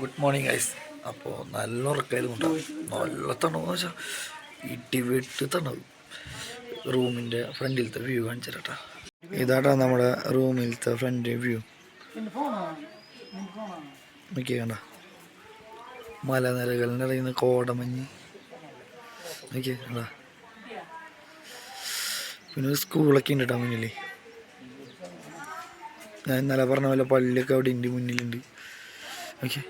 Good morning guys അപ്പോൾ നല്ല ഉറക്കായിരുന്നു കേട്ടോ നല്ല തണുവെന്ന് വെച്ചാൽ ഇടിവെട്ട് തണവ്. റൂമിന്റെ ഫ്രണ്ടിലത്തെ വ്യൂ കാണിച്ചു തരട്ടാ ഇതാട്ടാ നമ്മുടെ റൂമിലത്തെ ഫ്രണ്ട് വ്യൂ. നോക്കിയ കണ്ട? മലനിരകളിന്റെ ഇടയിൽ നിന്ന് കോടമഞ്ഞ്. നോക്കിയ കണ്ട? പിന്നെ സ്കൂളൊക്കെ ഉണ്ട് കേട്ടോ മുന്നിൽ ഞാൻ ഇന്നലെ പറഞ്ഞ പോലെ പള്ളിയൊക്കെ അവിടെ ഉണ്ട് മുന്നിലുണ്ട്. ഓക്കെ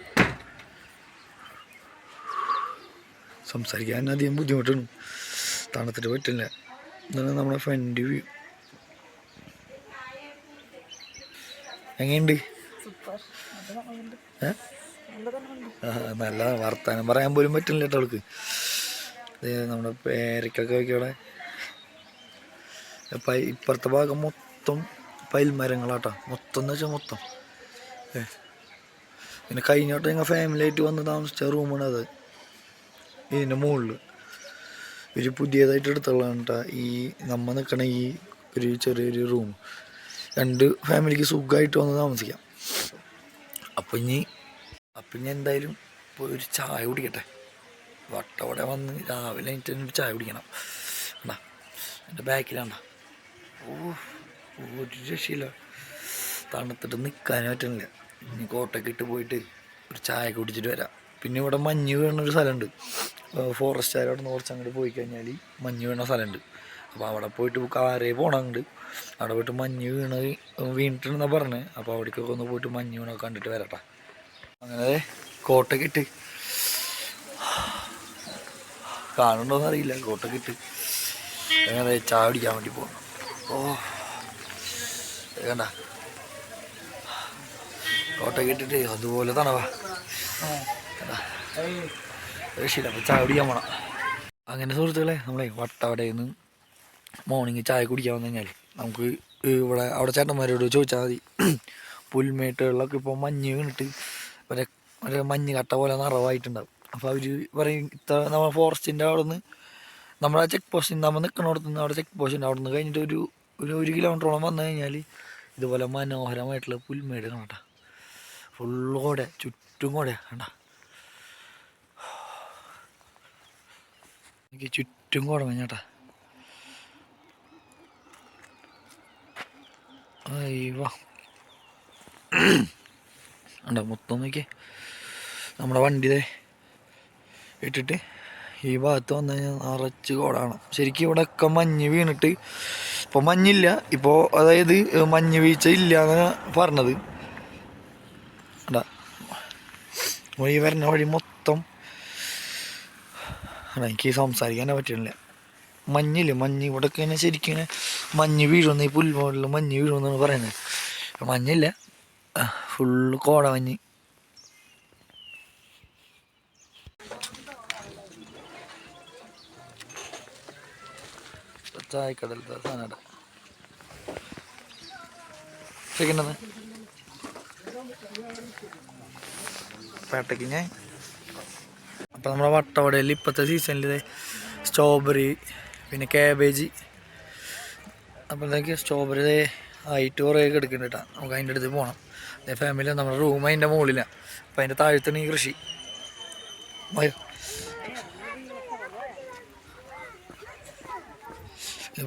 സംസാരിക്കാൻ. അധികം ബുദ്ധിമുട്ടാണ് തണുത്തിട്ട് പറ്റില്ല ഇതാണ് നമ്മുടെ ഫ്രണ്ട് വ്യൂ എങ്ങനെയുണ്ട്? നല്ല വർത്താനം പറയാൻ പോലും പറ്റില്ല കേട്ടോ അവൾക്ക്. നമ്മുടെ പേരക്കൊക്കെ വയ്ക്കോടെ ഇപ്പം ഇപ്പുറത്തെ ഭാഗം മൊത്തം പൈൽമരങ്ങളാട്ടോ മൊത്തം എന്ന് വെച്ചാൽ മൊത്തം. പിന്നെ കഴിഞ്ഞോട്ട് ഞങ്ങൾ ഫാമിലി ആയിട്ട് വന്ന് താമസിച്ച റൂമാണ് അത് ഇതിന്റെ മുകളിൽ ഒരു പുതിയതായിട്ട് എടുത്തുള്ളതാണ് കേട്ടോ ഈ നമ്മൾ നിൽക്കണ ഈ ഒരു ചെറിയൊരു റൂം രണ്ട് ഫാമിലിക്ക് സുഖമായിട്ട് വന്ന് താമസിക്കാം. അപ്പം ഇനി അപ്പം ഇനി എന്തായാലും പോയി ഒരു ചായ കുടിക്കട്ടെ. വട്ടവടെ വന്ന് രാവിലെ എനിക്ക് തന്നെ ഒരു ചായ കുടിക്കണം. എന്നാ എന്റെ ബാക്കിലാണ്ട. ഓ ഒരു രക്ഷയില്ല. തണുത്തിട്ട് നിൽക്കാനും പറ്റുന്നില്ല ഇനി കോട്ടയ്ക്ക് ഇട്ട് പോയിട്ട് ഒരു ചായ കുടിച്ചിട്ട് വരാം. പിന്നെ ഇവിടെ മഞ്ഞ് വേണൊരു സ്ഥലമുണ്ട്. നിന്ന് കുറച്ച് അങ്ങോട്ട് പോയി കഴിഞ്ഞാൽ മഞ്ഞ് വീണ സ്ഥലമുണ്ട് അപ്പോൾ അവിടെ പോയിട്ട് കാറേ പോകണമുണ്ട് അവിടെ പോയിട്ട് മഞ്ഞ് വീണ് വീണിട്ടുണ്ടെന്നാണ് പറഞ്ഞത് അപ്പോൾ അവിടേക്കൊക്കെ ഒന്ന് പോയിട്ട് മഞ്ഞ് വീണൊക്കെ കണ്ടിട്ട് വരട്ടെ. അങ്ങനെ കോട്ടൊക്കെ ഇട്ട്. കാണുന്നുണ്ടോന്ന് അറിയില്ല കോട്ടൊക്കെ ഇട്ട്. അങ്ങനെ ചായ പിടിക്കാൻ വേണ്ടി പോകണം ഓ കണ്ട. കോട്ടൊക്കെ ഇട്ടിട്ട് അതുപോലെ തണവാ. അപ്പോൾ ചായ കുടിക്കാൻ പോണം. അങ്ങനെ സുഹൃത്തുക്കളെ നമ്മളെ വട്ടവടയിൽ നിന്ന് മോർണിംഗ് ചായ കുടിക്കാൻ വന്നു കഴിഞ്ഞാൽ നമുക്ക് ഇവിടെ അവിടെ ചേട്ടന്മാരോട് ചോദിച്ചാൽ മതി. പുൽമേട്ടുകളിലൊക്കെ ഇപ്പോൾ മഞ്ഞ് വീണിട്ട് ഒരു ഒരു മഞ്ഞ് കട്ട പോലെ നിറവായിട്ടുണ്ടാവും. അപ്പോൾ അവർ പറയും ഇത്ര നമ്മൾ ഫോറസ്റ്റിന്റെ അവിടെ നിന്ന് നമ്മുടെ ചെക്ക് പോസ്റ്റിൽ നമ്മൾ നിൽക്കണോടത്ത് നിന്ന് അവിടെ ചെക്ക് പോസ്റ്റിന്റെ അവിടെ നിന്ന് കഴിഞ്ഞിട്ട് ഒരു ഒരു ഒരു കിലോമീറ്ററോളം വന്നു കഴിഞ്ഞാൽ ഇതുപോലെ മനോഹരമായിട്ടുള്ള പുൽമേട് കാണാം ഫുള്ളോടെ ചുറ്റും കൂടെ കണ്ട. എനിക്ക് ചുറ്റും കൂടെ ചേട്ടാ അയ്യോ. മൊത്തം നോക്കിയേ നമ്മുടെ വണ്ടി ദേ ഇട്ടിട്ട് ഈ ഭാഗത്ത് വന്നു കഴിഞ്ഞാൽ നിറച്ച് കോടാണ്. ശരിക്കും ഇവിടെ ഒക്കെ മഞ്ഞ് വീണിട്ട് ഇപ്പോൾ മഞ്ഞില്ല ഇപ്പോൾ അതായത് മഞ്ഞ് വീഴ്ച ഇല്ല എന്ന് പറഞ്ഞത്. ഉണ്ടാ ഈ വരുന്ന വഴി മൊത്തം എടാ, എനിക്ക് സംസാരിക്കാനേ പറ്റുന്നില്ല മഞ്ഞില്ലേ? മഞ്ഞ് ഇവിടെയൊക്കെ ഇങ്ങനെ ശരിക്കും മഞ്ഞ് വീഴുന്ന ഈ പുൽമോളിൽ മഞ്ഞ് വീഴുമെന്നാണ് പറയുന്നത്. മഞ്ഞില്ല. ഫുള്ള് കോട മഞ്ഞ്. ചായക്കടലത്തെ സാധനം പേട്ടക്ക് ഞാൻ അപ്പം നമ്മുടെ വട്ടവടയിൽ ഇപ്പോഴത്തെ സീസണിൽ സ്ട്രോബെറി പിന്നെ കാബേജ്. അപ്പോഴത്തേക്ക് സ്ട്രോബെറി ആയിട്ട് കുറേ എടുക്കുന്നുണ്ട് കേട്ടോ നമുക്ക് അതിന്റെ അടുത്ത് പോകണം അതേ ഫാമിലി നമ്മുടെ റൂം അതിന്റെ മുകളിലാണ് അപ്പം അതിന്റെ താഴത്താണ് ഈ കൃഷി.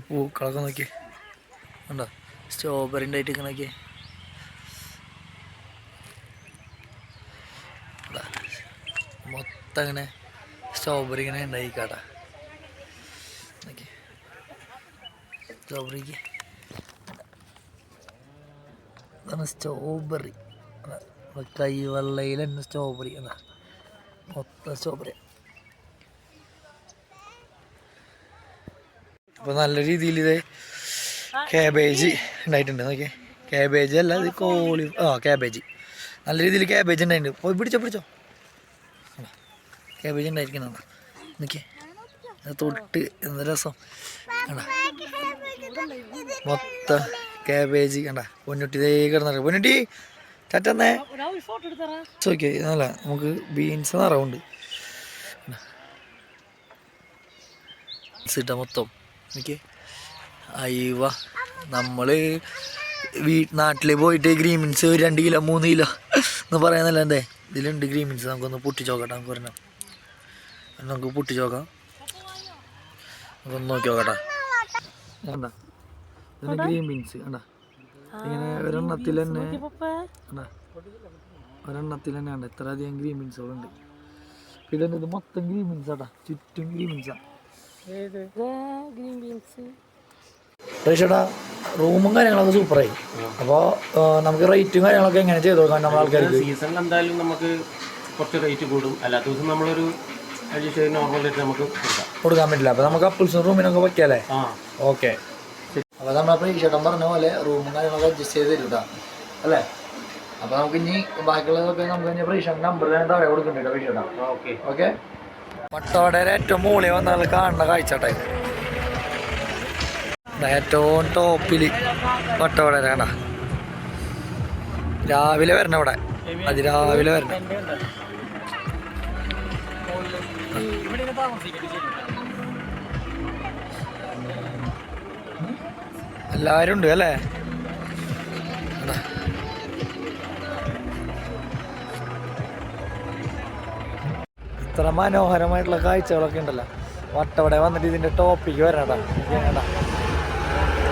പൂക്കളൊക്കെ നോക്കിയേ. ഉണ്ടോ സ്ട്രോബെറിന്റെ ആയിട്ട് നോക്കിയേ. മൊത്തം ഇങ്ങനെ സ്ട്രോബെറി ഇങ്ങനെ ഉണ്ടായി നോക്കിയേ സ്ട്രോബെറിക്ക് കൈ സ്ട്രോബെറി കൈവെള്ളയിൽ തന്നെ സ്ട്രോബെറി എന്നാ മൊത്തം സ്ട്രോബെറി അപ്പോൾ നല്ല രീതിയിൽ ഇത് കാബേജ് ഉണ്ടായിട്ടുണ്ട് നോക്കിയേ. കാബേജ് അല്ല ഇത് കോളി ആ കാബേജ് നല്ല രീതിയിൽ കാബേജ് ഉണ്ടായിട്ടുണ്ട് പോയി പിടിച്ചോ പിടിച്ചോ. കാബേജ് ഉണ്ടായിരിക്കണം നിൽക്കേ തൊട്ട് എന്ത് രസം. കണ്ട? മൊത്തം കാബേജ് കണ്ട? പൊന്നുട്ടി ഇതേ കിടന്നിട്ട് പൊന്നുട്ടി ചറ്റന്നേ ചോദിക്കേ അല്ല നമുക്ക് ബീൻസ് നിറവുണ്ട് ഇട്ട മൊത്തം. നിൽക്കേ അയ്യവ നമ്മൾ വീ നാട്ടിൽ പോയിട്ട് ഗ്രീൻ ബീൻസ് രണ്ട് കിലോ മൂന്ന് കിലോ എന്ന് പറയാന്നല്ല എന്തേ? ഇതിലുണ്ട് ഗ്രീൻ ബീൻസ് നമുക്കൊന്ന് പൊട്ടിച്ചോക്കട്ടെ നമുക്ക് പറഞ്ഞാൽ നമുക്ക് പൊട്ടിച്ച് നോക്കാം. നമുക്കൊന്ന് നോക്കി നോക്കട്ടെ. കണ്ടാ? ഗ്രീൻ ബീൻസ് കണ്ടാ? ഇങ്ങനെ ഒരെണ്ണത്തിൽ തന്നെ കണ്ടാ? ഒരെണ്ണത്തിൽ തന്നെ ഉണ്ട് ഇത്ര അധികം ഗ്രീൻ ബീൻസുകളുണ്ട്. ഇതന്നെ ഇത് മൊത്തം ഗ്രീൻ ബീൻസ് ആട്ടാ. ചുറ്റും ഗ്രീൻ ബീൻസാ. Green beans. റൂമും കാര്യങ്ങളൊക്കെ സൂപ്പറായി. അപ്പോൾ നമുക്ക് റേറ്റും കാര്യങ്ങളൊക്കെ എങ്ങനെ ചെയ്തു കൊടുക്കാം നമ്മൾ ആൾക്കാർക്ക് സീസണിൽ എന്തായാലും നമുക്ക് കുറച്ച് റേറ്റ് കൂടും. അല്ലാത്ത ദിവസം നമ്മളൊരു അഡ്ജസ്റ്റ് നോർമൽ റേറ്റ് നമുക്ക് കൊടുക്കാം. കൊടുക്കാൻ പറ്റില്ല. അപ്പോൾ നമുക്ക് കപ്പിൾസും റൂമിനൊക്കെ വയ്ക്കാല്ലേ ആ. ഓക്കെ. അപ്പോൾ ഈ ചേട്ടൻ പറഞ്ഞ പോലെ റൂമും കാര്യങ്ങളൊക്കെ അഡ്ജസ്റ്റ് ചെയ്ത് തരും കേട്ടോ അല്ലേ? അപ്പോൾ നമുക്ക് ഇനി ബാക്കിയുള്ളതൊക്കെ നമുക്ക് ഇനി നമ്പർ താഴെ കൊടുക്കുന്നുണ്ട് പ്രീക്ഷേട്ടാ ഓക്കെ. ഓക്കെ? പട്ടവടയുടെ ഏറ്റവും മുകളിൽ വന്നാൽ കാണുന്ന കാഴ്ചട്ടെ ഏറ്റവും ടോപ്പിൽ പട്ടവട കണ്ട. രാവിലെ വരണം ഇവിടെ. അതിരാവിലെ വരണം. എല്ലാവരും ഉണ്ട് അല്ലേ. ഇത്ര മനോഹരമായിട്ടുള്ള കാഴ്ചകളൊക്കെ ഉണ്ടല്ലോ. വട്ടവട വന്നിട്ട് ഇതിന്റെ ടോപ്പിക്ക് വരണടാ.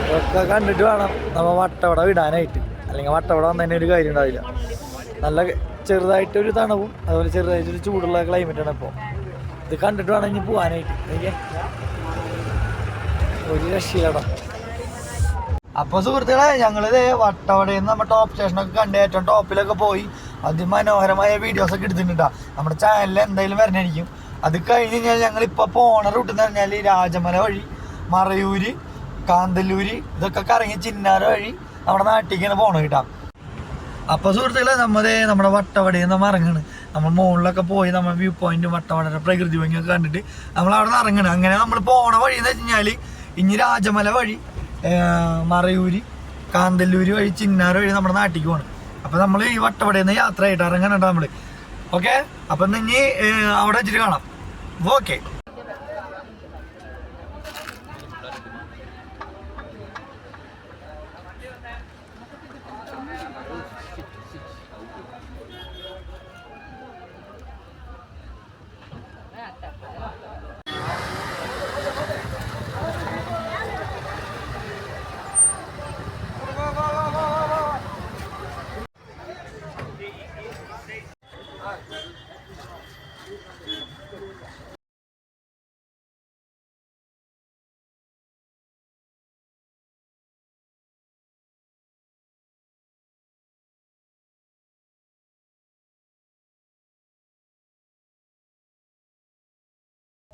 ഇതൊക്കെ കണ്ടിട്ട് വേണം നമ്മ വട്ടവട വിടാനായിട്ട്. അല്ലെങ്കിൽ വട്ടവട വന്നതിന് ഒരു കാര്യം ഉണ്ടാവില്ല. നല്ല ചെറുതായിട്ടൊരു തണവും അതുപോലെ ചെറുതായിട്ടൊരു ചൂടുള്ള ക്ലൈമറ്റാണ് ഇപ്പോൾ ഇത് കണ്ടിട്ട് വേണം ഇനി പോകാനായിട്ട് ഒരു രക്ഷയിലടം അപ്പൊ സുഹൃത്തുക്കളെ ഞങ്ങളിത് വട്ടവടയിൽ നിന്ന് നമ്മുടെ ടോപ്പ് സ്റ്റേഷനൊക്കെ കണ്ട് ഏറ്റവും ടോപ്പിലൊക്കെ പോയി. അതിമനോഹരമായ വീഡിയോസ് ഒക്കെ എടുത്തിട്ടുണ്ടാ. നമ്മുടെ ചാനലിൽ എന്തായാലും വരണായിരിക്കും. അത് കഴിഞ്ഞ് കഴിഞ്ഞാൽ ഞങ്ങൾ ഇപ്പൊ പോണ റൂട്ട് എന്ന് പറഞ്ഞാൽ രാജമല വഴി മറയൂര് കാന്തല്ലൂര് ഇതൊക്കെ കറങ്ങി ചിന്നാര വഴി നമ്മുടെ നാട്ടിലേക്ക് ഇങ്ങനെ പോണ കേട്ടാ. അപ്പൊ സുഹൃത്തുക്കളെ നമ്മുടെ നമ്മുടെ വട്ടവടയിൽ നിന്ന് ഇറങ്ങണ് നമ്മൾ മുകളിലൊക്കെ പോയി നമ്മൾ വ്യൂ പോയിന്റ് വട്ടവടര പ്രകൃതി ഭംഗിയൊക്കെ കണ്ടിട്ട് നമ്മൾ അവിടെ നിന്ന് ഇറങ്ങണം. അങ്ങനെ നമ്മൾ പോണ വഴി എന്ന് വെച്ച് കഴിഞ്ഞാൽ ഇനി രാജമല വഴി മറയൂര് കാന്തല്ലൂര് വഴി ചിന്നാർ വഴി നമ്മുടെ നാട്ടിലേക്ക് പോകണം അപ്പൊ നമ്മൾ ഈ വട്ടവടയിൽ നിന്ന് യാത്ര ആയിട്ട് ഇറങ്ങണുണ്ട് നമ്മൾ. ഓക്കെ അപ്പൊ ഇനി അവിടെ വെച്ചിട്ട് കാണാം. ഓക്കെ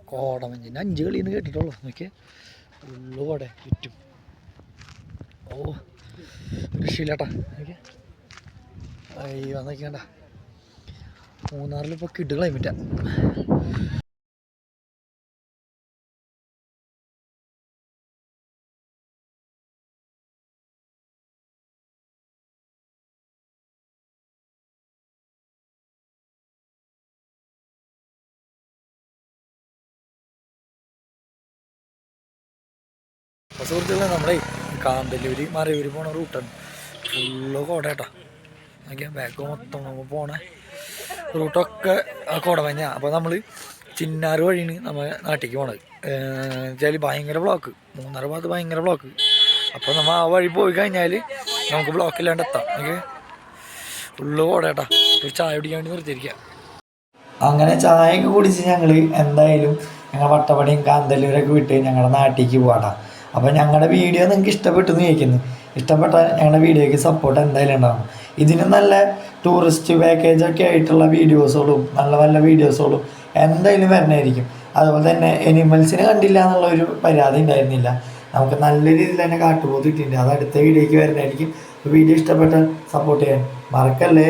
കോടമഞ്ഞിന് അഞ്ച് കളിന്ന് കേട്ടിട്ടുള്ളൂ. നോക്കിയേ. ഉള്ളു കോടെ ചുറ്റും. ഓ രക്ഷയില്ലാട്ടാ നോക്കിയേ. അയ്യോ നോക്കിയണ്ട മൂന്നാറിൽ ഇപ്പോൾ കിഡ് ക്ലൈമറ്റാ അപ്പോൾ സുഹൃത്തുക്കളെ നമ്മളെ കാന്തല്ലൂര് മറയൂര് പോണ റൂട്ടാണ് ഫുള്ള് കോടേട്ടാ നോക്കിയാൽ ബാക്ക് മൊത്തം നമ്മൾ പോണ റൂട്ടൊക്കെ കോട കോടമഞ്ഞ അപ്പോൾ നമ്മൾ ചിന്നാറ് വഴിയാണ് നമ്മൾ നാട്ടിലേക്ക് പോണത്. വെച്ചാൽ ഭയങ്കര ബ്ലോക്ക് മൂന്നര ഭാഗത്ത് ഭയങ്കര ബ്ലോക്ക് അപ്പോൾ നമ്മൾ ആ വഴി പോയി കഴിഞ്ഞാൽ നമുക്ക് ബ്ലോക്ക് ഇല്ലാണ്ട് എത്താം. ഓക്കെ? ഫുള്ള് കോടേട്ടാ ഒരു ചായ കുടിക്കാൻ വേണ്ടി നിർത്തിയിരിക്കുക അങ്ങനെ ചായയൊക്കെ കുടിച്ച് ഞങ്ങൾ എന്തായാലും ഞങ്ങൾ വട്ടപ്പടിയും കാന്തല്ലൂരൊക്കെ വിട്ട് ഞങ്ങളുടെ നാട്ടിലേക്ക് പോകാട്ടാ അപ്പോൾ ഞങ്ങളുടെ വീഡിയോ നിങ്ങൾക്ക് ഇഷ്ടപ്പെട്ടു എന്ന് ചോദിക്കുന്നു. ഇഷ്ടപ്പെട്ട ഞങ്ങളുടെ വീഡിയോയ്ക്ക് സപ്പോർട്ട് എന്തായാലും ഉണ്ടാവും. ഇതിന് നല്ല ടൂറിസ്റ്റ് പാക്കേജൊക്കെ ആയിട്ടുള്ള വീഡിയോസുകളും നല്ല നല്ല വീഡിയോസുകളും എന്തായാലും വരണമായിരിക്കും അതുപോലെ തന്നെ എനിമൽസിനെ കണ്ടില്ല എന്നുള്ള ഒരു പരാതി ഉണ്ടായിരുന്നില്ല. നമുക്ക് നല്ല രീതിയിൽ തന്നെ കാട്ടുപോത്ത് കിട്ടിയിട്ടുണ്ട്. അത് അടുത്ത വീഡിയോയ്ക്ക് വരുന്നതായിരിക്കും വീഡിയോ ഇഷ്ടപ്പെട്ടാൽ സപ്പോർട്ട് ചെയ്യാൻ മറക്കല്ലേ?